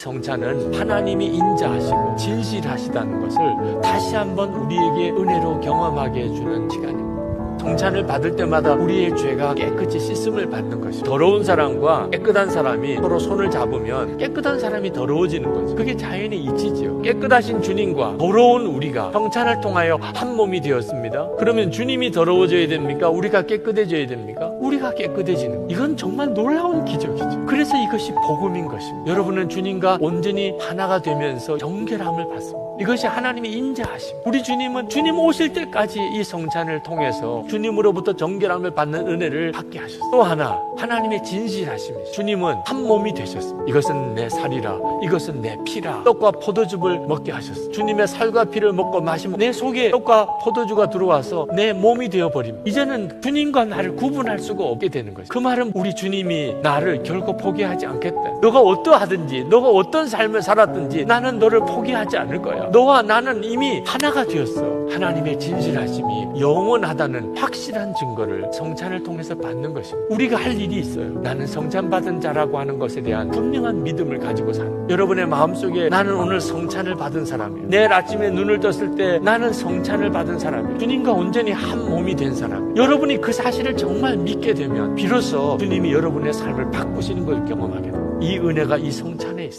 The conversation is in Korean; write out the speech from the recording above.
성찬은 하나님이 인자하시고 진실하시다는 것을 다시 한번 우리에게 은혜로 경험하게 해주는 시간입니다. 성찬을 받을 때마다 우리의 죄가 깨끗이 씻음을 받는 것이 더러운 사람과 깨끗한 사람이 서로 손을 잡으면 깨끗한 사람이 더러워지는 거죠. 그게 자연의 이치지요. 깨끗하신 주님과 더러운 우리가 성찬을 통하여 한 몸이 되었습니다. 그러면 주님이 더러워져야 됩니까? 우리가 깨끗해져야 됩니까? 우리가 깨끗해지는 거. 이건 정말 놀라운 기적이죠. 그래서 이것이 복음인 것입니다. 여러분은 주님과 온전히 하나가 되면서 정결함을 받습니다. 이것이 하나님의 인자하심. 우리 주님은 주님 오실 때까지 이 성찬을 통해서 주님으로부터 정결함을 받는 은혜를 받게 하셨어요. 또 하나 하나님의 진실하심이 주님은 한 몸이 되셨습니다. 이것은 내 살이라 이것은 내 피라 떡과 포도즙을 먹게 하셨어요. 주님의 살과 피를 먹고 마시면 내 속에 떡과 포도주가 들어와서 내 몸이 되어 버립니다. 이제는 주님과 나를 구분할 수가 없게 되는 거죠. 그 말은 우리 주님이 나를 결코 포기하지 않겠다. 너가 어떠하든지 너가 어떤 삶을 살았든지 나는 너를 포기하지 않을 거야. 너와 나는 이미 하나가 되었어. 하나님의 진실하심이 영원하다는 확실한 증거를 성찬을 통해서 받는 것입니다. 우리가 할 일이 있어요. 나는 성찬 받은 자라고 하는 것에 대한 분명한 믿음을 가지고 사는. 여러분의 마음속에 나는 오늘 성찬을 받은 사람이에요. 내일 아침에 눈을 떴을 때 나는 성찬을 받은 사람이에요. 주님과 온전히 한 몸이 된 사람. 여러분이 그 사실을 정말 믿게 되면 비로소 주님이 여러분의 삶을 바꾸시는 걸 경험하게 돼요. 이 은혜가 이 성찬에 있어요.